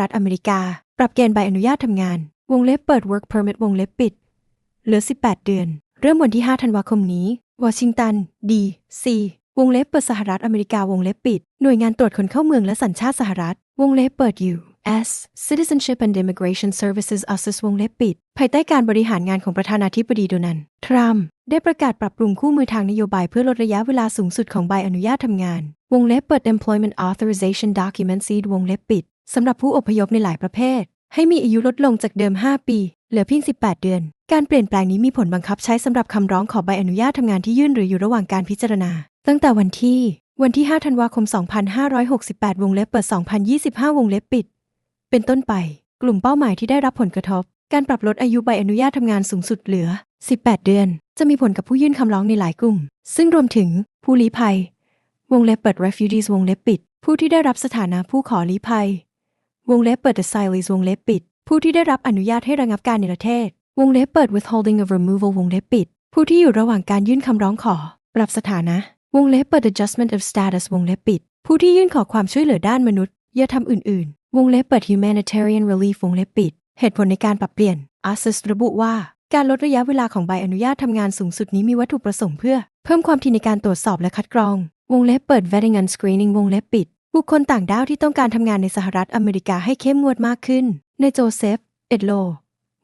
รัฐอเมริกา ปรับเกณฑ์ใบอนุญาตทำงาน วงเล็บเปิด work permit วงเล็บปิด เหลือ 18 เดือน เริ่มวันที่ 5 ธันวาคมนี้ วอชิงตัน ดีซีวงเล็บเปิดสหรัฐอเมริกาวงเล็บปิด หน่วยงานตรวจคนเข้าเมืองและสัญชาติสหรัฐ วงเล็บเปิด U.S. Citizenship and Immigration Services USCIS วงเล็บปิด ภายใต้การบริหารงานของประธานาธิบดีโดนัลด์ทรัมป์ได้ประกาศปรับปรุงคู่มือทางนโยบายเพื่อลดระยะเวลาสูงสุดของใบอนุญาตทำงาน วงเล็บเปิด Employment Authorization Document Seed วงเล็บปิด สำหรับผู้อพยพในหลายประเภท ให้มีอายุลดลงจากเดิม 5 ปี เหลือเพียง 18 เดือน การเปลี่ยนแปลงนี้มีผลบังคับใช้สำหรับคำร้องขอใบอนุญาตทำงานที่ยื่นหรืออยู่ระหว่างการพิจารณา ตั้งแต่วันที่ วันที่ 5 ธันวาคม 2568 วงเล็บเปิด 2025 วงเล็บปิด เป็นต้นไป กลุ่มเป้าหมายที่ได้รับผลกระทบ การปรับลดอายุใบอนุญาตทำงานสูงสุดเหลือ 18 เดือน จะมีผลกับผู้ยื่นคำร้องในหลายกลุ่ม ซึ่งรวมถึงผู้ลี้ภัย วงเล็บเปิด refugees วงเล็บปิด ผู้ที่ได้รับสถานะผู้ขอลี้ภัย วงเล็บเปิด asylees วงเล็บปิด ผู้ที่ได้รับอนุญาตให้ระงับการในประเทศ วงเล็บเปิด withholding of removal วงเล็บปิด ผู้ที่อยู่ระหว่างการยื่นคำร้องขอ ปรับสถานะ วงเล็บเปิด adjustment of status วงเล็บปิด ผู้ที่ยื่นขอความช่วยเหลือด้านมนุษยธรรมอื่น ๆ วงเล็บเปิด humanitarian relief วงเล็บปิด เหตุผลในการปรับเปลี่ยน ASIS ระบุว่า การลดระยะเวลาของใบอนุญาตทำงานสูงสุดนี้มีวัตถุประสงค์เพื่อ เพิ่มความถี่ในการตรวจสอบและคัดกรอง วงเล็บเปิด vetting and screening วงเล็บปิด บุคคลต่างด้าวที่ต้องการทำงานในสหรัฐอเมริกาให้เข้มงวดมากขึ้น ในโจเซฟ เอ็ดโล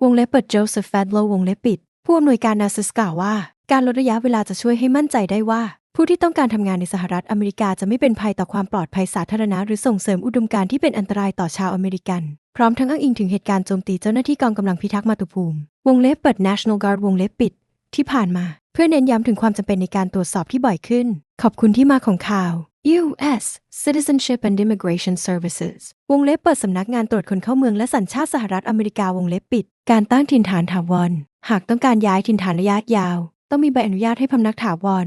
วงเล็บเปิดโจเซฟแฟดโลวงเล็บปิด ผู้อำนวยการนาซิสกล่าวว่า การลดระยะเวลาจะช่วยให้มั่นใจได้ว่า ผู้ที่ต้องการทำงานในสหรัฐอเมริกาจะไม่เป็นภัยต่อความปลอดภัยสาธารณะหรือส่งเสริมอุดมการณ์ที่เป็นอันตรายต่อชาวอเมริกัน พร้อมทั้งอ้างอิงถึงเหตุการณ์โจมตีเจ้าหน้าที่กองกำลังพิทักษ์มาตุภูมิ วงเล็บเปิด National Guard วงเล็บปิด ที่ผ่านมา เพื่อเน้นย้ำถึงความจำเป็นในการตรวจสอบที่บ่อยขึ้น ขอบคุณที่มาของข่าว U.S. Citizenship and Immigration Services วงเล็บเปิดสำนักงานตรวจคนเข้าเมืองและสัญชาติสหรัฐอเมริกาวงเล็บปิด การตั้งถิ่นฐานถาวร หากต้องการย้ายถิ่นฐานระยะยาว ต้องมีใบอนุญาตให้พำนักถาวร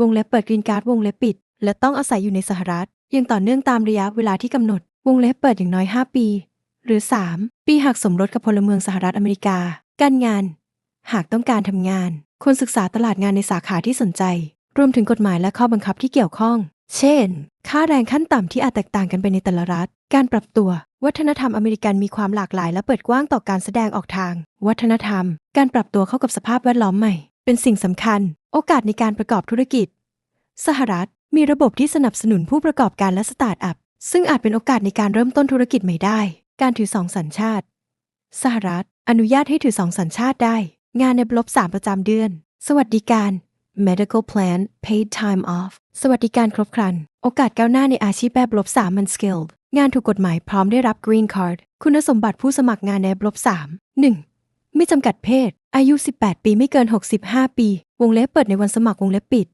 วงเล็บเปิดกรีนการ์ดวงเล็บปิด และต้องอาศัยอยู่ในสหรัฐยังต่อเนื่องตามระยะเวลาที่กำหนด วงเล็บเปิดอย่างน้อย 5 ปี หรือ 3 ปีหากสมรสกับพลเมืองสหรัฐอเมริกา การงาน หากต้องการทำงานควรศึกษาตลาดงานในสาขาที่สนใจ รวมถึงกฎหมายและข้อบังคับที่เกี่ยวข้อง เช่น ค่าแรงขั้นต่ำที่อาจแตกต่างกันไปในแต่ละรัฐ การปรับตัว วัฒนธรรมอเมริกันมีความหลากหลายและเปิดกว้างต่อการแสดงออกทาง วัฒนธรรม การปรับตัวเข้ากับสภาพแวดล้อมใหม่ เป็นสิ่งสำคัญ โอกาสในการประกอบธุรกิจ สหรัฐ มีระบบที่สนับสนุนผู้ประกอบการและสตาร์ทอัพ ซึ่งอาจเป็นโอกาสในการเริ่มต้นธุรกิจใหม่ได้ การถือสองสัญชาติ สหรัฐ อนุญาตให้ถือสองสัญชาติได้ งานในบลบ3ประจำเดือน สวัสดิการ medical plan paid time off สวัสดิการครบครัน โอกาสก้าวหน้าในอาชีพแบบลบ3มัน skilled งานถูกกฎหมายพร้อมได้รับ green card คุณสมบัติผู้สมัครงานในบลบ3 1. ไม่จำกัดเพศ อายุ 18 ปีไม่เกิน 65 ปี วงเล็บเปิดในวันสมัครวงเล็บปิด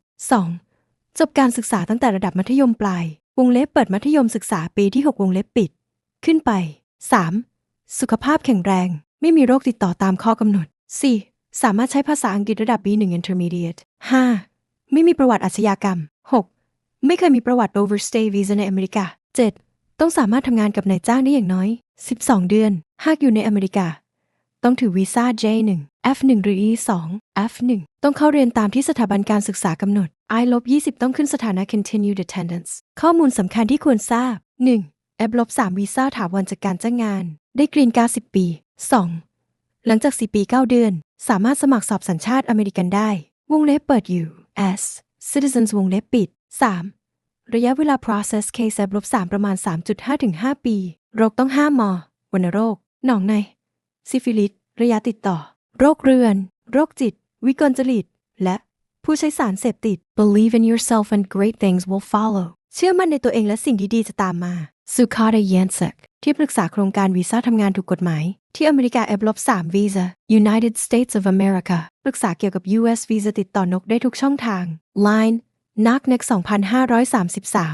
2. จบการศึกษาตั้งแต่ระดับมัธยมปลาย วงเล็บเปิดมัธยมศึกษาปีที่ 6 วงเล็บปิด ขึ้นไป 3. สุขภาพแข็งแรง ไม่มีโรคติดต่อตามข้อกำหนด 4. สามารถใช้ภาษาอังกฤษระดับ B1 Intermediate 5. ไม่มีประวัติอาชญากรรม 6. ไม่เคยมีประวัติ overstay visa ในอเมริกา 7. ต้องสามารถทำงานกับนายจ้างได้อย่างน้อย 12 เดือน หากอยู่ในอเมริกา ต้องถือวีซ่า J1 F1 หรือ E2 F1 ต้องเข้าเรียนตามที่สถาบันการศึกษากำหนด I-20 ต้องขึ้นสถานะ continued attendance ข้อมูลสำคัญที่ควรทราบ 1. F-3 วีซ่าถาวรจากการจ้างงาน ได้กรีนการ์ด10 ปี 2. หลังจาก 4 ปี 9 เดือน สามารถสมัครสอบสัญชาติอเมริกันได้ วงเล็บเปิด U.S. Citizens วงเล็บปิด 3. ระยะเวลา process case F 3ประมาณ 3.5ถึง5ปี โรคต้องห้ามมอวัณโรค หนองใน ซิฟิลิส ระยะติดต่อ โรคเรือน โรคจิต วิกลจริต และผู้ใช้สารเสพติด Believe in yourself and great things will follow เชื่อมั่นในตัวเองและสิ่งดีๆจะตามมา สุคาเดยันเซกที่ปรึกษาโครงการวีซ่าทำงานถูกกฎหมาย ที่อเมริกาแอปลบ3 Visa United States of America ปรึกษาเกี่ยวกับ US Visa ติดต่อนกได้ทุกช่องทาง Line นักเน็ก2533